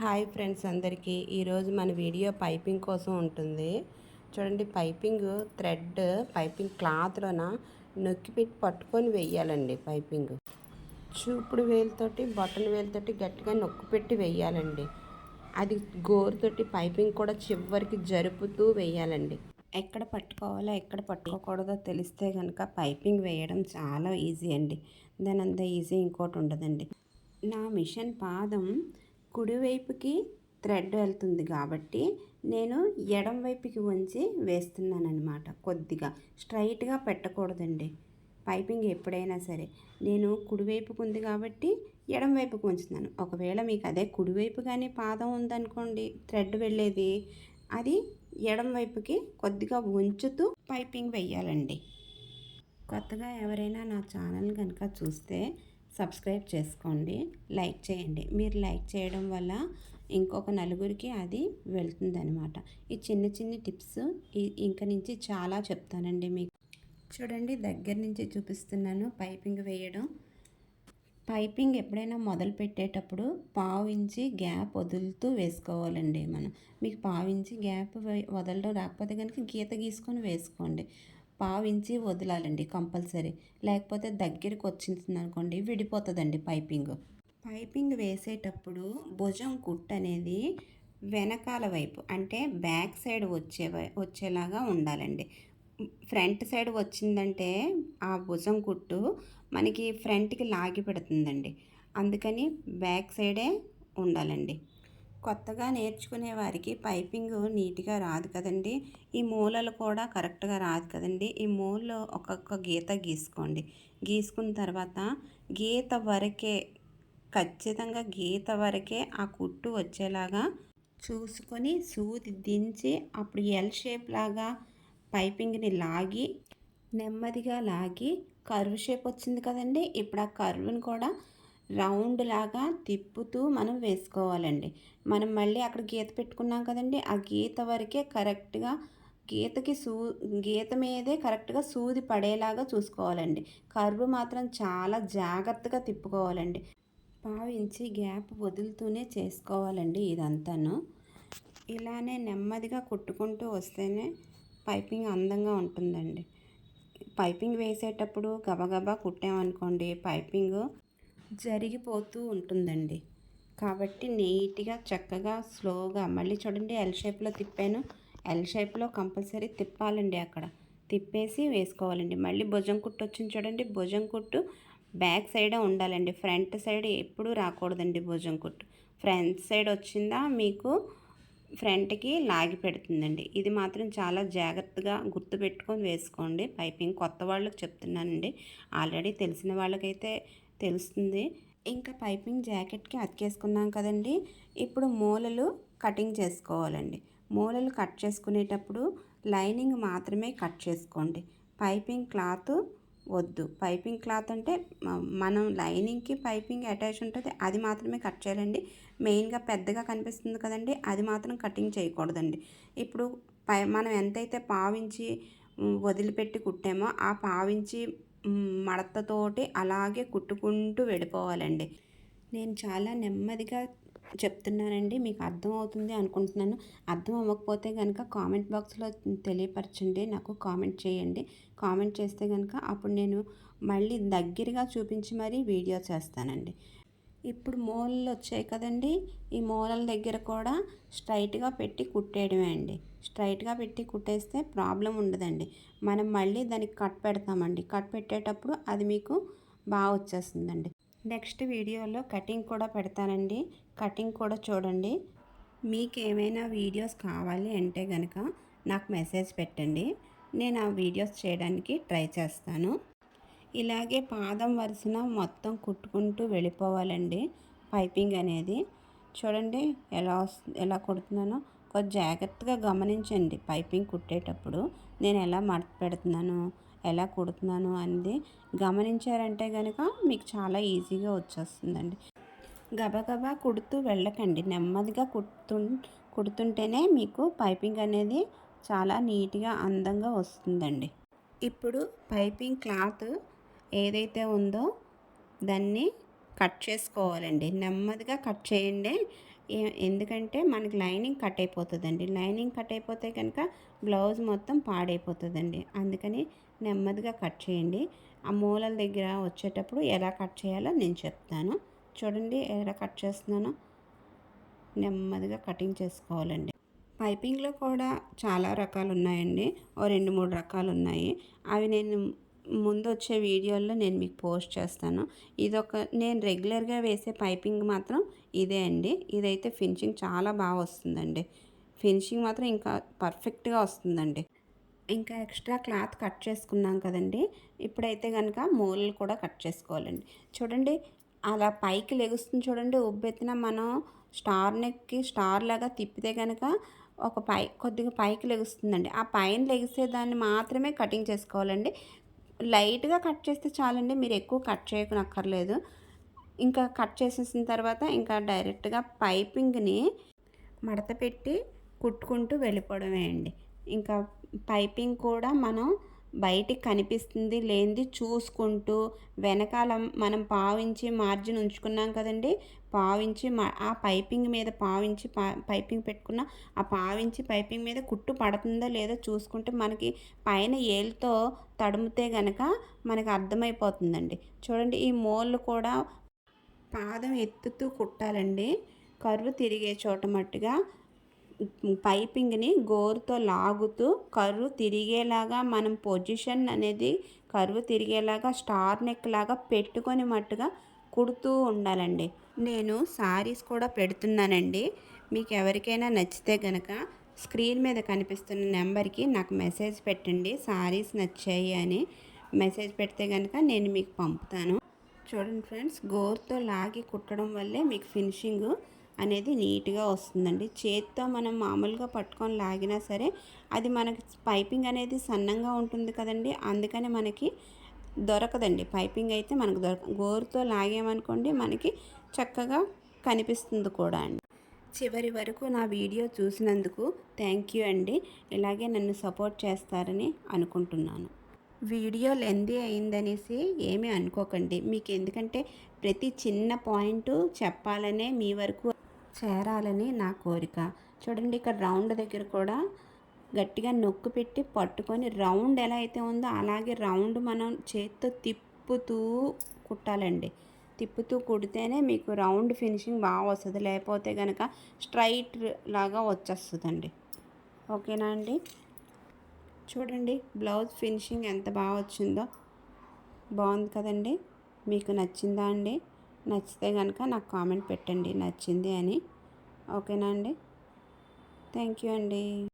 Hi friends అందరికీ. ఈరోజు మన వీడియో పైపింగ్ కోసం ఉంటుంది. చూడండి పైపింగ్ థ్రెడ్ పైపింగ్ క్లాత్లోన నొక్కి పెట్టి పట్టుకొని వెయ్యాలండి పైపింగ్. చూపుడు వేలుతోటి బటన్ వేలుతోటి గట్టిగా నొక్కి పెట్టి వెయ్యాలండి. అది గోరుతోటి పైపింగ్ కూడా చివరికి జరుపుతూ వెయ్యాలండి. ఎక్కడ పట్టుకోవాలో ఎక్కడ పట్టుకోకూడదో తెలిస్తే కనుక పైపింగ్ వేయడం చాలా ఈజీ అండి. దాని అంత ఈజీ ఇంకోటి ఉండదండి. నా మిషన్ పాదం కుడివైపుకి థ్రెడ్ వెళ్తుంది కాబట్టి నేను ఎడం వైపుకి వంచి వేస్తున్నాను అనమాట కొద్దిగా. స్ట్రైట్గా పెట్టకూడదండి. పైపింగ్ ఎప్పుడైనా సరే. నేను కుడివైపుకు ఉంది కాబట్టి ఎడం వైపుకు ఉంచుతున్నాను. ఒకవేళ మీకు అదే కుడివైపు కానీ పాదం ఉందనుకోండి థ్రెడ్ వెళ్ళేది అది ఎడం వైపుకి కొద్దిగా ఉంచుతూ పైపింగ్ వెయ్యాలండి. కొత్తగా ఎవరైనా నా ఛానల్ కనుక చూస్తే సబ్స్క్రైబ్ చేసుకోండి. లైక్ చేయండి. మీరు లైక్ చేయడం వల్ల ఇంకొక నలుగురికి అది వెళ్తుందనమాట ఈ చిన్న చిన్న టిప్స్ ఇంక నుంచి చాలా చెప్తానండి మీకు. చూడండి దగ్గర నుంచి చూపిస్తున్నాను పైపింగ్ వేయడం. పైపింగ్ ఎప్పుడైనా మొదలు పెట్టేటప్పుడు పావు ఇంచి గ్యాప్ వదులుతూ వేసుకోవాలండి మనం. మీకు పావు ఇంచి గ్యాప్ వదలడం రాకపోతే కనుక గీత గీసుకొని వేసుకోండి. పావించి వదలాలండి కంపల్సరీ. లేకపోతే దగ్గరికి వచ్చింది అనుకోండి విడిపోతుందండి పైపింగ్. పైపింగ్ వేసేటప్పుడు భుజం కుట్ అనేది వెనకాల వైపు అంటే బ్యాక్ సైడ్ వచ్చే వచ్చేలాగా ఉండాలండి. ఫ్రంట్ సైడ్ వచ్చిందంటే ఆ భుజం కుట్టు మనకి ఫ్రంట్కి లాగి పెడుతుందండి. అందుకని బ్యాక్ సైడే ఉండాలండి. కొత్తగా నేర్చుకునే వారికి పైపింగ్ నీట్గా రాదు కదండి. ఈ మూలలు కూడా కరెక్ట్గా రాదు కదండి. ఈ మూలలో ఒక్కొక్క గీత గీసుకోండి. గీసుకున్న తర్వాత గీత వరకే ఖచ్చితంగా గీత వరకే ఆ కుట్టు వచ్చేలాగా చూసుకొని సూది దించి అప్పుడు ఎల్ షేప్ లాగా పైపింగ్ని లాగి నెమ్మదిగా లాగి కర్వ్ షేప్ వచ్చింది కదండి. ఇప్పుడు ఆ కర్వ్ని కూడా రౌండ్ లాగా తిప్పుతూ మనం వేసుకోవాలండి. మనం మళ్ళీ అక్కడ గీత పెట్టుకున్నాం కదండి ఆ గీత వరకే కరెక్ట్గా గీతకి సూ గీత మీదే కరెక్ట్గా సూది పడేలాగా చూసుకోవాలండి. కర్వ్ మాత్రం చాలా జాగ్రత్తగా తిప్పుకోవాలండి. భావించి గ్యాప్ వదులుతూనే చేసుకోవాలండి ఇదంతాను. ఇలానే నెమ్మదిగా కుట్టుకుంటూ వస్తేనే పైపింగ్ అందంగా ఉంటుందండి. పైపింగ్ వేసేటప్పుడు గబగబా కుట్టామనుకోండి పైపింగ్ జరిగిపోతూ ఉంటుందండి. కాబట్టి నీట్గా చక్కగా స్లోగా మళ్ళీ చూడండి ఎల్ షేప్లో తిప్పాను. ఎల్ షేప్లో కంపల్సరీ తిప్పాలండి అక్కడ. తిప్పేసి వేసుకోవాలండి. మళ్ళీ భుజం కుట్టు వచ్చింది చూడండి. భుజం కుట్టు బ్యాక్ సైడే ఉండాలండి. ఫ్రంట్ సైడ్ ఎప్పుడూ రాకూడదండి భుజం కుట్టు. ఫ్రంట్ సైడ్ వచ్చిందా మీకు ఫ్రంట్కి లాగి పెడుతుందండి. ఇది మాత్రం చాలా జాగ్రత్తగా గుర్తుపెట్టుకొని వేసుకోండి. పైపింగ్ కొత్త వాళ్ళకి చెప్తున్నానండి. ఆల్రెడీ తెలిసిన వాళ్ళకైతే తెలుస్తుంది. ఇంకా పైపింగ్ జాకెట్కి అతికేసుకున్నాం కదండి. ఇప్పుడు మూలలు కటింగ్ చేసుకోవాలండి. మూలలు కట్ చేసుకునేటప్పుడు లైనింగ్ మాత్రమే కట్ చేసుకోండి. పైపింగ్ క్లాత్ వద్దు. పైపింగ్ క్లాత్ అంటే మనం లైనింగ్కి పైపింగ్ అటాచ్ ఉంటుంది అది మాత్రమే కట్ చేయాలండి. మెయిన్గా పెద్దగా కనిపిస్తుంది కదండి అది మాత్రం కటింగ్ చేయకూడదండి. ఇప్పుడు పై మనం ఎంతైతే పావించి వదిలిపెట్టి కుట్టామో ఆ పావించి మడతతోటి అలాగే కుట్టుకుంటూ వెళ్ళిపోవాలండి. నేను చాలా నెమ్మదిగా చెప్తున్నానండి మీకు అర్థమవుతుంది అనుకుంటున్నాను. అర్థం అవ్వకపోతే కనుక కామెంట్ బాక్స్లో తెలియపరచండి నాకు కామెంట్ చేయండి. కామెంట్ చేస్తే కనుక అప్పుడు నేను మళ్ళీ దగ్గరగా చూపించి మరీ వీడియో చేస్తానండి. ఇప్పుడు మూలలు వచ్చాయి కదండి. ఈ మూలల దగ్గర కూడా స్ట్రైట్గా పెట్టి కుట్టేయడమే అండి. స్ట్రైట్గా పెట్టి కుట్టేస్తే ప్రాబ్లం ఉండదండి. మనం మళ్ళీ దానికి కట్ పెడతామండి. కట్ పెట్టేటప్పుడు అది మీకు బాగా వచ్చేస్తుందండి. నెక్స్ట్ వీడియోలో కటింగ్ కూడా పెడతానండి. కటింగ్ కూడా చూడండి. మీకు ఏమైనా వీడియోస్ కావాలి అంటే కనుక నాకు మెసేజ్ పెట్టండి. నేను ఆ వీడియోస్ చేయడానికి ట్రై చేస్తాను. ఇలాగే పాదం వరుసన మొత్తం కుట్టుకుంటూ వెళ్ళిపోవాలండి. పైపింగ్ అనేది. చూడండి ఎలా ఎలా కుడుతున్నానో. కొంచెం జాగ్రత్తగా గమనించండి పైపింగ్ కుట్టేటప్పుడు. నేను ఎలా మడత పెడుతున్నాను ఎలా కుడుతున్నాను అనేది గమనించారంటే కనుక మీకు చాలా ఈజీగా వచ్చేస్తుందండి. గబగబా కుడుతూ వెళ్ళకండి. నెమ్మదిగా కుడుతు కుడుతుంటేనే మీకు పైపింగ్ అనేది చాలా నీట్గా అందంగా వస్తుందండి. ఇప్పుడు పైపింగ్ క్లాత్ ఏదైతే ఉందో దాన్ని కట్ చేసుకోవాలండి. నెమ్మదిగా కట్ చేయండి. ఎందుకంటే మనకి లైనింగ్ కట్ అయిపోతుందండి. లైనింగ్ కట్ అయిపోతే కనుక బ్లౌజ్ మొత్తం పాడైపోతుందండి. అందుకని నెమ్మదిగా కట్ చేయండి. ఆ మూలల దగ్గర వచ్చేటప్పుడు ఎలా కట్ చేయాలో నేను చెప్తాను. చూడండి ఎలా కట్ చేస్తున్నానో. నెమ్మదిగా కటింగ్ చేసుకోవాలండి. పైపింగ్లో కూడా చాలా రకాలు ఉన్నాయండి ఓ రెండు మూడు రకాలు ఉన్నాయి అవి నేను ముందు వచ్చే వీడియోల్లో నేను మీకు పోస్ట్ చేస్తాను. ఇదొక నేను రెగ్యులర్గా వేసే పైపింగ్ మాత్రం ఇదే అండి. ఇదైతే ఫినిషింగ్ చాలా బాగా వస్తుందండి. ఫినిషింగ్ మాత్రం ఇంకా పర్ఫెక్ట్గా వస్తుందండి. ఇంకా ఎక్స్ట్రా క్లాత్ కట్ చేసుకున్నాం కదండి. ఇప్పుడైతే కనుక మూలలు కూడా కట్ చేసుకోవాలండి. చూడండి అలా పైకి లెగుస్తుంది చూడండి. ఉబ్బెత్తిన మనం స్టార్ నెక్కి స్టార్ లాగా తిప్పితే కనుక ఒక పై కొద్దిగా పైకి లెగుస్తుందండి. ఆ పైన లెగిసే దాన్ని మాత్రమే కటింగ్ చేసుకోవాలండి. లైట్గా కట్ చేస్తే చాలండి. మీరు ఎక్కువ కట్ చేయనక్కర్లేదు. ఇంకా కట్ చేసేసిన తర్వాత ఇంకా డైరెక్ట్గా పైపింగ్ని మడత పెట్టి కుట్టుకుంటూ వెళ్ళిపోవడమే అండి. ఇంకా పైపింగ్ కూడా మనం బయటికి కనిపిస్తుంది. లేనిది చూసుకుంటూ వెనకాల మనం పావించి మార్జిన్ ఉంచుకున్నాం కదండి. పావించి మా ఆ పైపింగ్ మీద పావించి పా పైపింగ్ పెట్టుకున్న ఆ పావించి పైపింగ్ మీద కుట్టు పడుతుందో లేదో చూసుకుంటే మనకి పైన ఏలుతో తడుముతే గనక మనకి అర్థమైపోతుందండి. చూడండి ఈ మోళ్ళు కూడా పాదం ఎత్తుతూ కుట్టాలండి. కరువు తిరిగే చోట మట్టుగా పైపింగ్ని గోరుతో లాగుతూ కరువు తిరిగేలాగా మనం పొజిషన్ అనేది కరువు తిరిగేలాగా స్టార్ నెక్ లాగా పెట్టుకొని మట్టుగా కుడుతూ ఉండాలండి. నేను సారీస్ కూడా పెడుతున్నానండి. మీకు ఎవరికైనా నచ్చితే గనక స్క్రీన్ మీద కనిపిస్తున్న నెంబర్కి నాకు మెసేజ్ పెట్టండి. సారీస్ నచ్చాయి అని మెసేజ్ పెడితే కనుక నేను మీకు పంపుతాను. చూడండి ఫ్రెండ్స్ గోరుతో లాగి కుట్టడం వల్లే మీకు ఫినిషింగ్ అనేది నీట్గా వస్తుందండి. చేత్తో మనం మామూలుగా పట్టుకొని లాగినా సరే అది మనకి పైపింగ్ అనేది సన్నంగా ఉంటుంది కదండి. అందుకని మనకి దొరకదండి. పైపింగ్ అయితే మనకు దొరక గోరుతో లాగామనుకోండి మనకి చక్కగా కనిపిస్తుంది కూడా అండి. చివరి వరకు నా వీడియో చూసినందుకు థ్యాంక్ యూ అండి. ఇలాగే నన్ను సపోర్ట్ చేస్తారని అనుకుంటున్నాను. వీడియో లెందీ అయిందనేసి ఏమీ అనుకోకండి. మీకు ఎందుకంటే ప్రతి చిన్న పాయింట్ చెప్పాలనే మీ వరకు చేరాలని నా కోరిక. చూడండి ఇక్కడ రౌండ్ దగ్గర కూడా గట్టిగా నొక్కు పెట్టి పట్టుకొని రౌండ్ ఎలా అయితే ఉందో అలాగే రౌండ్ మనం చేత్తో తిప్పుతూ కుట్టాలండి. తిప్పుతూ కుడితేనే మీకు రౌండ్ ఫినిషింగ్ బాగా వస్తుంది. లేకపోతే కనుక స్ట్రైట్ లాగా వచ్చేస్తుందండి. ఓకేనా అండి? చూడండి బ్లౌజ్ ఫినిషింగ్ ఎంత బాగా వచ్చిందో. బాగుంది కదండి? మీకు నచ్చిందా అండి? నచ్చితే కనుక నాకు కామెంట్ పెట్టండి. నచ్చింది అని. ఓకేనా అండి? థ్యాంక్ యూ అండి.